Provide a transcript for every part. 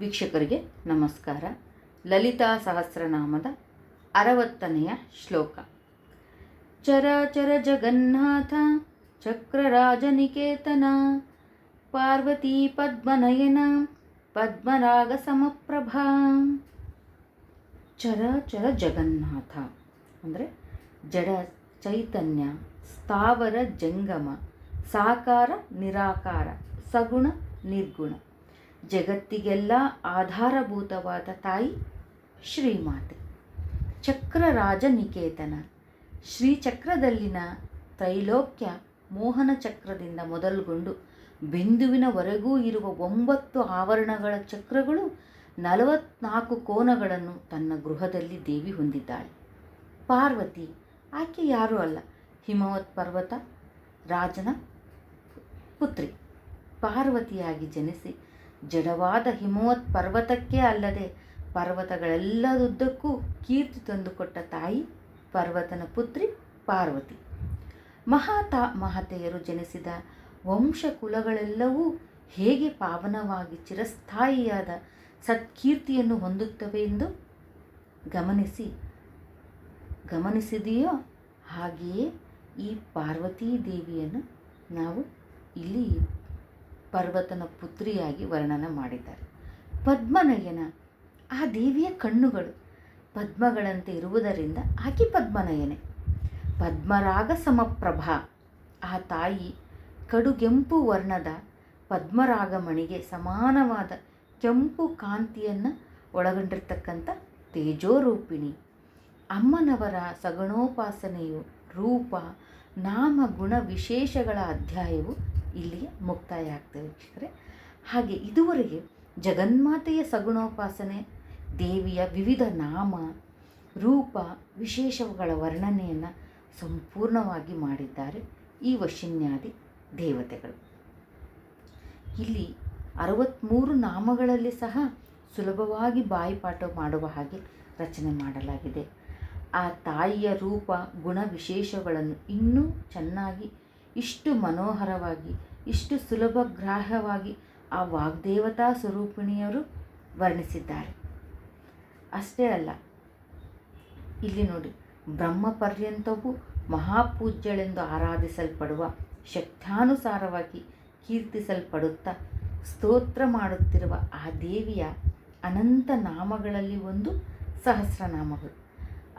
ವೀಕ್ಷಕರಿಗೆ ನಮಸ್ಕಾರ. ಲಲಿತಾ ಸಹಸ್ರನಾಮದ ಅರವತ್ತನೆಯ ಶ್ಲೋಕ. ಚರಾಚರ ಜಗನ್ನಾಥ ಚಕ್ರರಾಜನಿಕೇತನ ಪಾರ್ವತಿ ಪದ್ಮನಯನ ಪದ್ಮರಾಗ ಸಮಪ್ರಭಾ. ಚರಾಚರ ಜಗನ್ನಾಥ ಅಂದರೆ ಜಡ ಚೈತನ್ಯ, ಸ್ಥಾವರ ಜಂಗಮ, ಸಾಕಾರ ನಿರಾಕಾರ, ಸಗುಣ ನಿರ್ಗುಣ. ಜಗತ್ತಿಗೆಲ್ಲ ಆಧಾರಭೂತವಾದ ತಾಯಿ ಶ್ರೀಮಾತೆ. ಚಕ್ರರಾಜ ನಿಕೇತನ ಶ್ರೀಚಕ್ರದಲ್ಲಿನ ತ್ರೈಲೋಕ್ಯ ಮೋಹನ ಚಕ್ರದಿಂದ ಮೊದಲುಗೊಂಡು ಬಿಂದುವಿನವರೆಗೂ ಇರುವ ಒಂಬತ್ತು ಆವರಣಗಳ ಚಕ್ರಗಳು ನಲವತ್ನಾಲ್ಕು ಕೋನಗಳನ್ನು ತನ್ನ ಗೃಹದಲ್ಲಿ ದೇವಿ ಹೊಂದಿದ್ದಾಳೆ. ಪಾರ್ವತಿ, ಆಕೆ ಯಾರೂ ಅಲ್ಲ. ಹಿಮವತ್ ಪರ್ವತ, ರಾಜನ ಪುತ್ರಿ. ಪಾರ್ವತಿಯಾಗಿ ಜನಿಸಿ ಜಡವಾದ ಹಿಮವತ್ ಪರ್ವತಕ್ಕೆ ಅಲ್ಲದೆ ಪರ್ವತಗಳೆಲ್ಲದುದ್ದಕ್ಕೂ ಕೀರ್ತಿ ತಂದುಕೊಟ್ಟ ತಾಯಿ ಪರ್ವತನ ಪುತ್ರಿ ಪಾರ್ವತಿ. ಮಹಾತಾ ಮಹತೆಯರು ಜನಿಸಿದ ವಂಶ ಕುಲಗಳೆಲ್ಲವೂ ಹೇಗೆ ಪಾವನವಾಗಿ ಚಿರಸ್ಥಾಯಿಯಾದ ಸತ್ಕೀರ್ತಿಯನ್ನು ಹೊಂದುತ್ತವೆ ಎಂದು ಗಮನಿಸಿ, ಗಮನಿಸಿದೆಯೋ ಹಾಗೆಯೇ ಈ ಪಾರ್ವತೀ ದೇವಿಯನ್ನು ನಾವು ಇಲ್ಲಿ ಪರ್ವತನ ಪುತ್ರಿಯಾಗಿ ವರ್ಣನೆ ಮಾಡಿದ್ದಾರೆ. ಪದ್ಮನಯನ, ಆ ದೇವಿಯ ಕಣ್ಣುಗಳು ಪದ್ಮಗಳಂತೆ ಇರುವುದರಿಂದ ಆಕೆ ಪದ್ಮನಯನೆ. ಪದ್ಮರಾಗ ಸಮಪ್ರಭಾ, ಆ ತಾಯಿ ಕಡುಗೆಂಪು ವರ್ಣದ ಪದ್ಮರಾಗಮಣಿಗೆ ಸಮಾನವಾದ ಕೆಂಪು ಕಾಂತಿಯನ್ನು ಒಳಗೊಂಡಿರ್ತಕ್ಕಂಥ ತೇಜೋರೂಪಿಣಿ. ಅಮ್ಮನವರ ಸಗಣೋಪಾಸನೆಯು ರೂಪ, ನಾಮ, ಗುಣ ವಿಶೇಷಗಳ ಅಧ್ಯಾಯವು ಇಲ್ಲಿಗೆ ಮುಕ್ತಾಯ ಆಗ್ತದೆ ವೀಕ್ಷಕರೆ. ಹಾಗೆ ಇದುವರೆಗೆ ಜಗನ್ಮಾತೆಯ ಸಗುಣೋಪಾಸನೆ, ದೇವಿಯ ವಿವಿಧ ನಾಮ, ರೂಪ ವಿಶೇಷಗಳ ವರ್ಣನೆಯನ್ನು ಸಂಪೂರ್ಣವಾಗಿ ಮಾಡಿದ್ದಾರೆ ಈ ವಶಿನ್ಯಾದಿ ದೇವತೆಗಳು. ಇಲ್ಲಿ ಅರವತ್ತ್ಮೂರು ನಾಮಗಳಲ್ಲಿ ಸಹ ಸುಲಭವಾಗಿ ಬಾಯಿಪಾಠ ಮಾಡುವ ಹಾಗೆ ರಚನೆ ಮಾಡಲಾಗಿದೆ. ಆ ತಾಯಿಯ ರೂಪ, ಗುಣ ವಿಶೇಷಗಳನ್ನು ಇನ್ನೂ ಚೆನ್ನಾಗಿ ಇಷ್ಟು ಮನೋಹರವಾಗಿ, ಇಷ್ಟು ಸುಲಭಗ್ರಾಹ್ಯವಾಗಿ ಆ ವಾಗ್ದೇವತಾ ಸ್ವರೂಪಿಣಿಯವರು ವರ್ಣಿಸಿದ್ದಾರೆ. ಅಷ್ಟೇ ಅಲ್ಲ, ಇಲ್ಲಿ ನೋಡಿ ಬ್ರಹ್ಮ ಪರ್ಯಂತವೂ ಮಹಾಪೂಜ್ಯಳೆಂದು ಆರಾಧಿಸಲ್ಪಡುವ ಶಕ್ತಾನುಸಾರವಾಗಿ ಕೀರ್ತಿಸಲ್ಪಡುತ್ತಾ ಸ್ತೋತ್ರ ಮಾಡುತ್ತಿರುವ ಆ ದೇವಿಯ ಅನಂತ ನಾಮಗಳಲ್ಲಿ ಒಂದು ಸಹಸ್ರನಾಮಗಳು.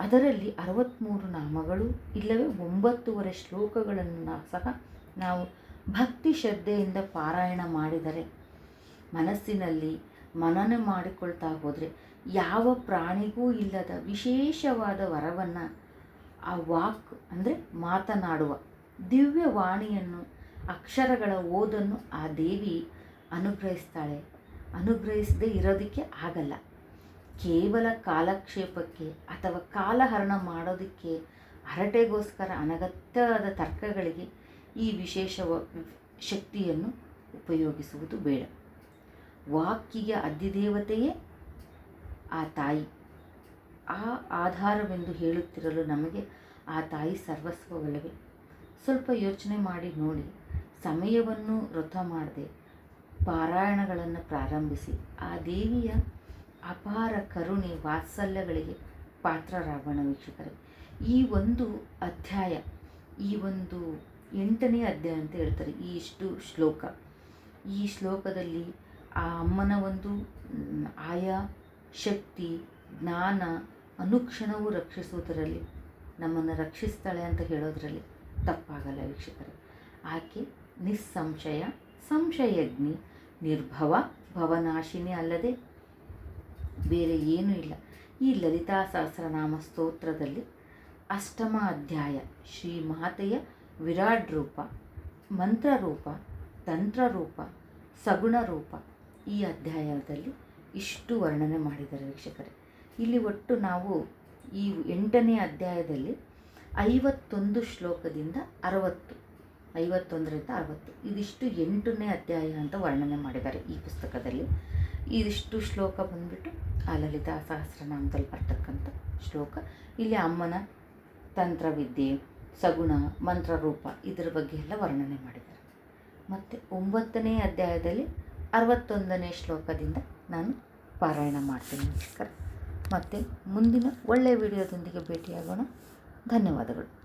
ಅದರಲ್ಲಿ ಅರವತ್ತ್ಮೂರು ನಾಮಗಳು, ಇಲ್ಲವೇ ಒಂಬತ್ತುವರೆ ಶ್ಲೋಕಗಳನ್ನು ಸಹ ನಾವು ಭಕ್ತಿ ಶ್ರದ್ಧೆಯಿಂದ ಪಾರಾಯಣ ಮಾಡಿದರೆ, ಮನಸ್ಸಿನಲ್ಲಿ ಮನನ ಮಾಡಿಕೊಳ್ತಾ ಹೋದರೆ ಯಾವ ಪ್ರಾಣಿಗೂ ಇಲ್ಲದ ವಿಶೇಷವಾದ ವರವನ್ನು ಆ ವಾಕ್ ಅಂದರೆ ಮಾತನಾಡುವ ದಿವ್ಯವಾಣಿಯನ್ನು ಅಕ್ಷರಗಳ ಓದನ್ನು ಆ ದೇವಿ ಅನುಗ್ರಹಿಸ್ತಾಳೆ. ಅನುಗ್ರಹಿಸದೇ ಇರೋದಕ್ಕೆ ಆಗಲ್ಲ. ಕೇವಲ ಕಾಲಕ್ಷೇಪಕ್ಕೆ ಅಥವಾ ಕಾಲಹರಣ ಮಾಡೋದಕ್ಕೆ ಹರಟೆಗೋಸ್ಕರ ಅನಗತ್ಯವಾದ ತರ್ಕಗಳಿಗೆ ಈ ವಿಶೇಷ ಶಕ್ತಿಯನ್ನು ಉಪಯೋಗಿಸುವುದು ಬೇಡ. ವಾಕ್ಕಿಗೆ ಅಧಿದೇವತೆಯೇ ಆ ತಾಯಿ. ಆ ಆಧಾರವೆಂದು ಹೇಳುತ್ತಿರಲು ನಮಗೆ ಆ ತಾಯಿ ಸರ್ವಸ್ವವಲ್ಲವೇ? ಸ್ವಲ್ಪ ಯೋಚನೆ ಮಾಡಿ ನೋಡಿ. ಸಮಯವನ್ನು ವೃಥ ಮಾಡದೆ ಪಾರಾಯಣಗಳನ್ನು ಪ್ರಾರಂಭಿಸಿ. ಆ ದೇವಿಯ ಅಪಾರ ಕರುಣೆ ವಾತ್ಸಲ್ಯಗಳಿಗೆ ಪಾತ್ರರಾಗೋಣ ವೀಕ್ಷಕರೇ. ಈ ಒಂದು ಅಧ್ಯಾಯ, ಈ ಒಂದು ಎಂಟನೇ ಅಧ್ಯಾಯ ಅಂತ ಹೇಳ್ತಾರೆ, ಈ ಇಷ್ಟು ಶ್ಲೋಕ. ಈ ಶ್ಲೋಕದಲ್ಲಿ ಆ ಅಮ್ಮನ ಒಂದು ಆಯಾ, ಶಕ್ತಿ, ಜ್ಞಾನ, ಅನುಕ್ಷಣವು ರಕ್ಷಿಸುವುದರಲ್ಲಿ, ನಮ್ಮನ್ನು ರಕ್ಷಿಸ್ತಾಳೆ ಅಂತ ಹೇಳೋದರಲ್ಲಿ ತಪ್ಪಾಗಲ್ಲ ವೀಕ್ಷಕರೇ. ಆಕೆ ನಿಸ್ಸಂಶಯ, ಸಂಶಯಜ್ಞಿ, ನಿರ್ಭವ, ಭವನಾಶಿನಿ ಅಲ್ಲದೆ ಬೇರೆ ಏನೂ ಇಲ್ಲ. ಈ ಲಲಿತಾ ಸಹಸ್ರನಾಮ ಸ್ತೋತ್ರದಲ್ಲಿ ಅಷ್ಟಮ ಅಧ್ಯಾಯ, ಶ್ರೀ ಮಾತೆಯ ವಿರಾಟ್ ರೂಪ ಮಂತ್ರರೂಪ ತಂತ್ರರೂಪ ಸಗುಣ ರೂಪ ಈ ಅಧ್ಯಾಯದಲ್ಲಿ ಇಷ್ಟು ವರ್ಣನೆ ಮಾಡಿದ್ದಾರೆ ವೀಕ್ಷಕರೇ. ಇಲ್ಲಿ ಒಟ್ಟು ನಾವು ಈ ಎಂಟನೇ ಅಧ್ಯಾಯದಲ್ಲಿ ಐವತ್ತೊಂದು ಶ್ಲೋಕದಿಂದ ಅರವತ್ತು, ಐವತ್ತೊಂದರಿಂದ ಅರವತ್ತು, ಇದಿಷ್ಟು ಎಂಟನೇ ಅಧ್ಯಾಯ ಅಂತ ವರ್ಣನೆ ಮಾಡಿದ್ದಾರೆ ಈ ಪುಸ್ತಕದಲ್ಲಿ. ಇದಿಷ್ಟು ಶ್ಲೋಕ ಬಂದ್ಬಿಟ್ಟು ಆ ಲಲಿತಾ ಸಹಸ್ರನಾಮದಲ್ಲಿ ಬರ್ತಕ್ಕಂಥ ಶ್ಲೋಕ. ಇಲ್ಲಿ ಅಮ್ಮನ ತಂತ್ರವಿದ್ಯೆ, ಸಗುಣ ಮಂತ್ರ ರೂಪ ಇದರ ಬಗ್ಗೆ ಎಲ್ಲ ವರ್ಣನೆ ಮಾಡಿದ್ದಾರೆ. ಮತ್ತು ಒಂಬತ್ತನೇ ಅಧ್ಯಾಯದಲ್ಲಿ ಅರವತ್ತೊಂದನೇ ಶ್ಲೋಕದಿಂದ ನಾನು ಪಾರಾಯಣ ಮಾಡ್ತೀನಿ ಮತ್ತು ಮುಂದಿನ ಒಳ್ಳೆಯ ವಿಡಿಯೋದೊಂದಿಗೆ ಭೇಟಿಯಾಗೋಣ. ಧನ್ಯವಾದಗಳು.